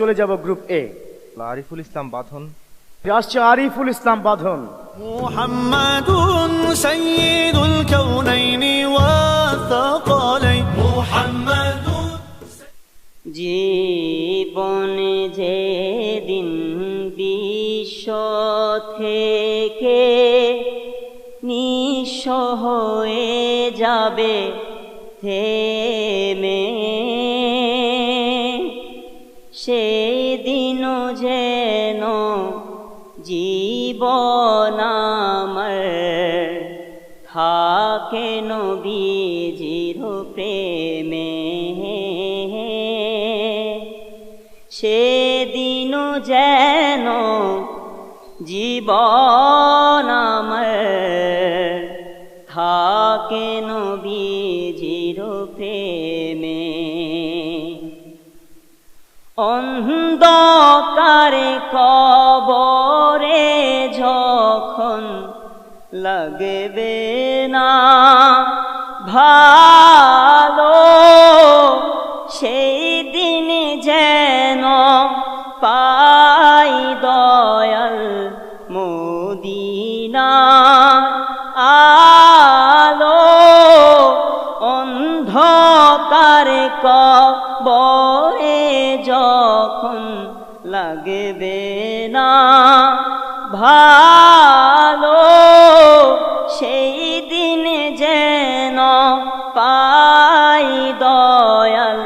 চলে যাব গ্রুপ এ আরিফুল ইসলাম বাঁধন। আসছে আরিফুল ইসলাম বাঁধন। জীবন যে দিন বিশ্ব থেকে নিঃস হয়ে যাবে থেমে সেদিন যেন জীবনামর থাকে নবীজির প্রেমে। সেদিন যেন জীবন অন্ধকারে কবরে যখন লাগবে না, ভালো সেই দিন যেন পাই দয়াল মোদিনা আলো, অন্ধকারে কবরে যখন লাগবে না, ভালো সেই দিন যেন পাই দয়াল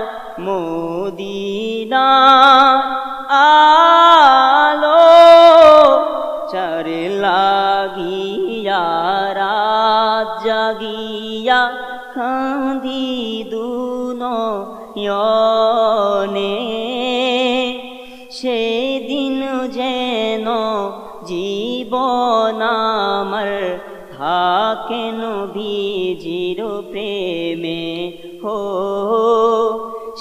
মোদিনা। আলো চার লাগিয়া, রাত জাগিয়া কান্দি দুনো ইয়নে জীবন আমার থাকে নবীজির প্রেমে হো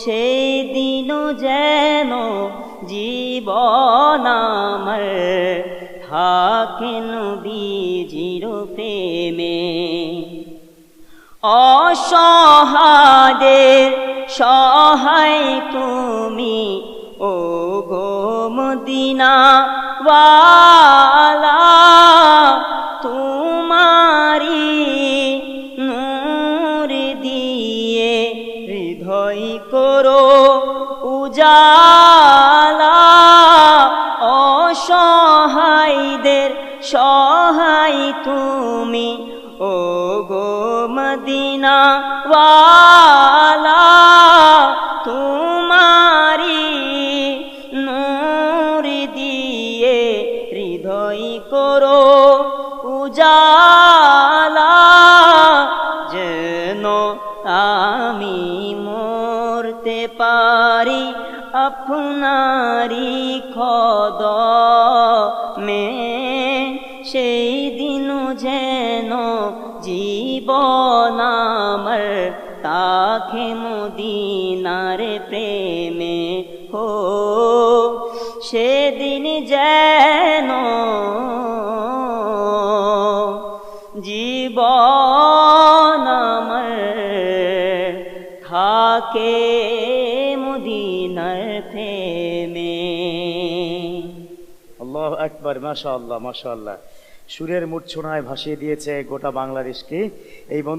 সেদিন যেন জীবন আমার থাকে নবীজির প্রেমে অসহাদের সহায় তুমি ও গো মদিনা হৃদয় করো উজালা, অসহায়দের সহায় তুমি। ও গো মদিনা ওয়ালা তোমারি নূর দিয়ে হৃদয় করো উজালা। আমি মরতে পারি আপনারি খদ মে সেই দিন যেন জীবন আমার তাকে মদিনার প্রেমে হো সেদিন যেন থাকে মদিনার প্রেমে আল্লাহ একবার মাশা আল্লাহ মাশা আল্লাহ সুরের মূর্ছনায় ভাসিয়ে দিয়েছে গোটা বাংলাদেশকে। এই